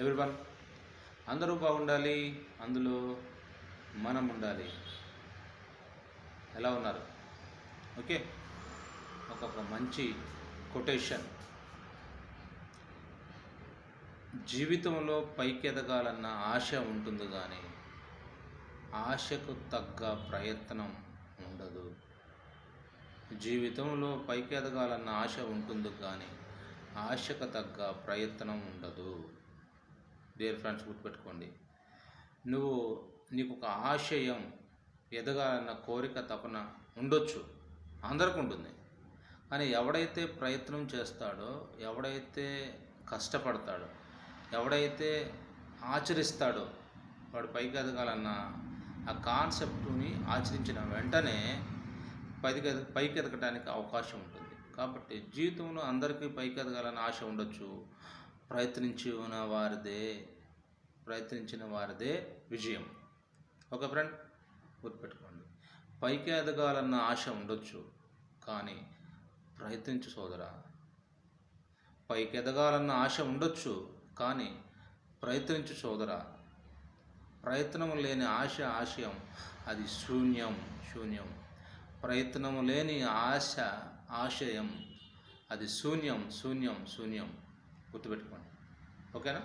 Everyone అందరూ బాగుండాలి అందులో మనం ఉండాలి. ఎలా ఉన్నారు? ఓకే. ఒక మంచి కొటేషన్. జీవితంలో పైకి ఎదగాలన్న ఆశ ఉంటుంది కానీ ఆశకు తగ్గ ప్రయత్నం ఉండదు. జీవితంలో పైకి ఎదగాలన్న ఆశ ఉంటుంది కానీ ఆశకు తగ్గ ప్రయత్నం ఉండదు. డియర్ ఫ్రెండ్స్ గుర్తుపెట్టుకోండి. నువ్వు నీకు ఒక ఆశయం ఎదగాలన్న కోరిక తపన ఉండొచ్చు. అందరికి ఉంటుంది. కానీ ఎవడైతే ప్రయత్నం చేస్తాడో ఎవడైతే కష్టపడతాడో ఎవడైతే ఆచరిస్తాడో వాడు పైకి ఎదగాలన్న ఆ కాన్సెప్ట్ని ఆచరించిన వెంటనే పైకి ఎద పైకి ఎదగడానికి అవకాశం ఉంటుంది. కాబట్టి జీవితంలో అందరికీ పైకి ఎదగాలని ఆశ ఉండొచ్చు. ప్రయత్నించిన వారిదే ప్రయత్నించిన వారిదే విజయం. ఓకే ఫ్రెండ్ గుర్తుపెట్టుకోండి. పైకి ఎదగాలన్న ఆశ ఉండొచ్చు కానీ ప్రయత్నించు సోదరా. పైకి ఎదగాలన్న ఆశ ఉండొచ్చు కానీ ప్రయత్నించు సోదరా. ప్రయత్నం లేని ఆశ ఆశయం అది శూన్యం శూన్యం. ప్రయత్నం లేని ఆశ ఆశయం అది శూన్యం శూన్యం శూన్యం. గుర్తుపెట్టుకోండి. ఓకేనా?